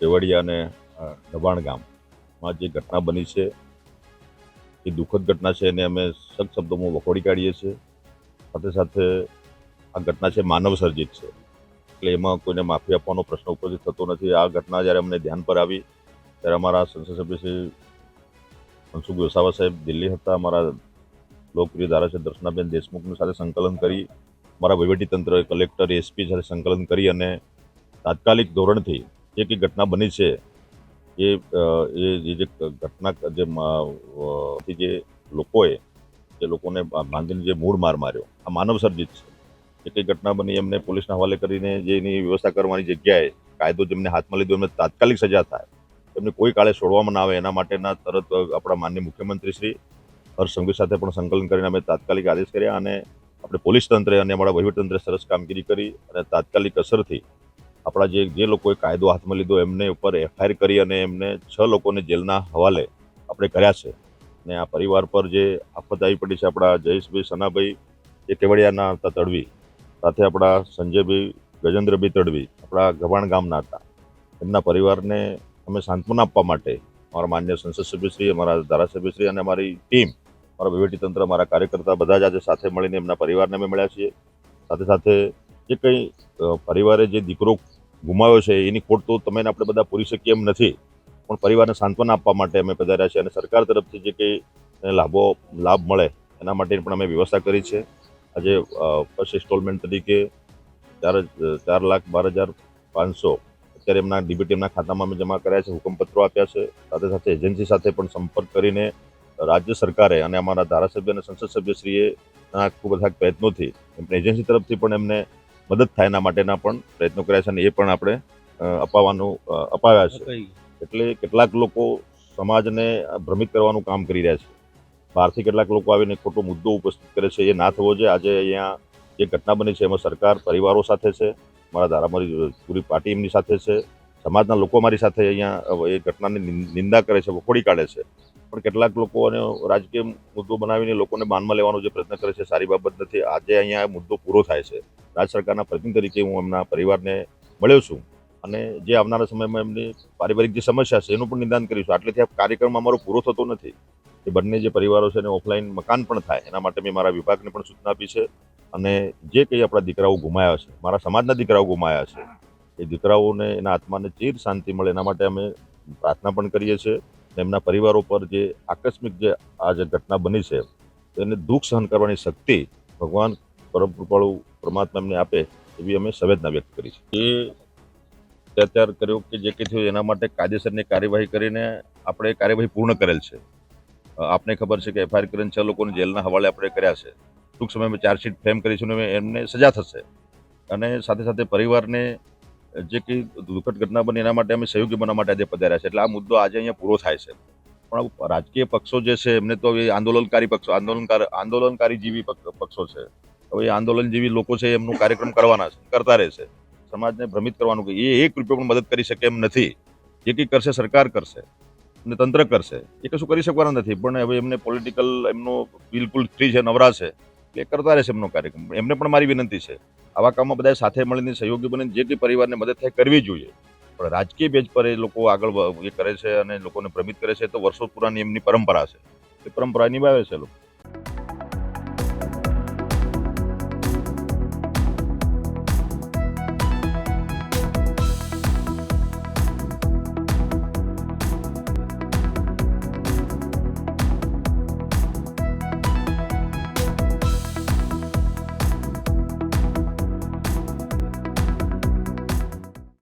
કેવડિયા અને દબાણ ગામમાં જે ઘટના બની છે, એ દુઃખદ ઘટના છે એને અમે સખ્ત શબ્દોમાં વખોડી કાઢીએ છીએ. સાથે સાથે આ ઘટના છે માનવ સર્જિત છે. એટલે એમાં કોઈને માફી આપવાનો પ્રશ્ન ઉપસ્થિત થતો નથી. આ ઘટના જ્યારે અમને ધ્યાન પર આવી, ત્યારે અમારા સંસદ સભ્ય શ્રી મનસુખ વસાવા સાહેબ દિલ્હી હતા. અમારા લોકપ્રિય ધારાસભ્ય દર્શનાબેન દેશમુખની સાથે સંકલન કરી, અમારા વહીવટીતંત્ર કલેક્ટર, એસપી સાથે સંકલન કરી અને તાત્કાલિક ધોરણથી જે કંઈ ઘટના બની છે, એ એ જે ઘટના જે જે લોકોએ, જે લોકોને બાંધીને જે મૂળ માર માર્યો, આ માનવ સર્જિત છે. જે કંઈ ઘટના બની, એમને પોલીસના હવાલે કરીને જે એની વ્યવસ્થા કરવાની જગ્યાએ કાયદો જેમને હાથમાં લીધો, એમને તાત્કાલિક સજા થાય. એમને કોઈ કાળે છોડવામાં ના આવે, એના માટેના તરત આપણા માનનીય મુખ્યમંત્રી શ્રી હર્ષ સાથે પણ સંકલન કરીને અમે તાત્કાલિક આદેશ કર્યા અને આપણે પોલીસ તંત્રે અને અમારા વહીવટતંત્રે સરસ કામગીરી કરી અને તાત્કાલિક અસરથી આપણા જે જે લોકોએ કાયદો હાથમાં લીધો, એમને ઉપર એફઆઈઆર કરી અને એમને છ લોકોને જેલના હવાલે આપણે કર્યા છે. ને આ પરિવાર પર જે આફત આવી પડી છે આપણા જયેશભાઈ સનાભાઈ, એ કેવડિયાના હતા તડવી. સાથે આપણા સંજયભાઈ ગજેન્દ્રભાઈ તડવી, આપણા ગભાણ ગામના હતા. એમના પરિવારને અમે સાંત્વના આપવા માટે અમારા માન્ય સંસદ સભ્યશ્રી, અમારા ધારાસભ્યશ્રી અને અમારી ટીમ, અમારા વહીવટીતંત્ર, અમારા કાર્યકર્તા બધા જ આજે સાથે મળીને એમના પરિવારને અમે મળ્યા છીએ. સાથે સાથે જે કંઈ પરિવારે જે દીકરો ગુમાવ્યો છે એની ખોટ તો તમે આપણે બધા પૂરી શકીએ એમ નથી. પણ પરિવારને સાંત્વના આપવા માટે અમે પધાર્યા છીએ અને સરકાર તરફથી જે કંઈ લાભો, લાભ મળે એના માટે પણ અમે વ્યવસ્થા કરી છે. આજે ફર્સ્ટ ઇન્સ્ટોલમેન્ટ તરીકે ચાર ચાર લાખ બાર હજાર પાંચસો અત્યારે એમના ડીબીટી એમના ખાતામાં અમે જમા કર્યા છે, હુકમપત્રો આપ્યા છે. સાથે સાથે એજન્સી સાથે પણ સંપર્ક કરીને રાજ્ય સરકારે અને અમારા ધારાસભ્ય અને સંસદ સભ્યશ્રીએ ખૂબ બધા પ્રયત્નોથી એમને એજન્સી તરફથી પણ એમને મદદ થાય એના માટેના પણ પ્રયત્નો કર્યા છે અને એ પણ આપણે અપાવવાનું અપાવ્યા છે. એટલે કેટલાક લોકો સમાજને ભ્રમિત કરવાનું કામ કરી રહ્યા છે. બહારથી કેટલાક લોકો આવીને ખોટો મુદ્દો ઉપસ્થિત કરે છે. એ ના થવો જોઈએ. આજે અહીંયા જે ઘટના બની છે એમાં સરકાર પરિવારો સાથે છે મારા ધારા મારી પૂરી પાર્ટી એમની સાથે છે. સમાજના લોકો મારી સાથે અહીંયા એ ઘટનાની નિંદા કરે છે વખોડી કાઢે છે. પણ કેટલાક લોકો અને રાજકીય મુદ્દો બનાવીને લોકોને બાનમાં લેવાનો જે પ્રયત્ન કરે છે, સારી બાબત નથી. આજે અહીંયા મુદ્દો પૂરો થાય છે. રાજ્ય સરકારના પ્રતિનિધિ તરીકે હું એમના પરિવારને મળ્યો છું અને જે આવનારા સમયમાં એમની પારિવારિક જે સમસ્યા છે, એનું પણ નિદાન કરીશું. આટલેથી આ કાર્યક્રમ અમારો પૂરો થતો નથી. એ બંને જે પરિવારો છે એને ઓફલાઈન મકાન પણ થાય. એના માટે મેં મારા વિભાગને પણ સૂચના આપી છે અને જે કંઈ આપણા દીકરાઓ ગુમાયા છે, મારા સમાજના દીકરાઓ ગુમાયા છે, એ દીકરાઓને એના આત્માને ચીર શાંતિ મળે એના માટે અમે પ્રાર્થના પણ કરીએ છીએ. એમના પરિવારો પર જે આકસ્મિક જે આ જે ઘટના બની છે, તેને દુઃખ સહન કરવાની શક્તિ ભગવાન પરમ કૃપાળુ પરમાત્મા એમને આપે એવી અમે સંવેદના વ્યક્ત કરી છે. એ અત્યાર કર્યો કે જે કંઈ થયું એના માટે કાયદેસરની કાર્યવાહી કરીને આપણે કાર્યવાહી પૂર્ણ કરેલ છે. આપને ખબર છે કે એફઆઈઆર કરીને છ લોકોને જેલના હવાલે આપણે કર્યા છે. ટૂંક સમયમાં ચાર્જશીટ ફ્રેમ કરીશું અને એમને સજા થશે. અને સાથે સાથે પરિવારને જે કંઈ દુઃખદ ઘટના બની એના માટે અમે સહયોગી બનવા માટે આજે પધાર્યા છે. એટલે આ મુદ્દો આજે અહીંયા પૂરો થાય છે. પણ રાજકીય પક્ષો જે છે, એમને તો હવે આંદોલનકારી પક્ષો, આંદોલનકાર આંદોલનકારી જેવી પક્ષો છે. હવે એ આંદોલન જેવી લોકો છે એમનું કાર્યક્રમ કરવાના છે, કરતા રહેશે સમાજને ભ્રમિત કરવાનું કે એ એક રૂપિયો પણ મદદ કરી શકે એમ નથી. જે કંઈ કરશે સરકાર કરશે અને તંત્ર કરશે, એ કશું કરી શકવાના નથી. પણ હવે એમને પોલિટિકલ એમનો બિલકુલ ફ્રી છે, નવરા છે. એ કરતા રહેશે એમનો કાર્યક્રમ. એમને પણ મારી વિનંતી છે. આવા કામમાં બધા સાથે મળીને સહયોગી બનીને જે કંઈ પરિવારને મદદ થાય કરવી જોઈએ. પણ રાજકીય બેજ પર એ લોકો આગળ એ કરે છે અને લોકોને ભ્રમિત કરે છે તો વર્ષો પુરાની એમની પરંપરા છે. એ પરંપરા નિભાવે છે લોકો.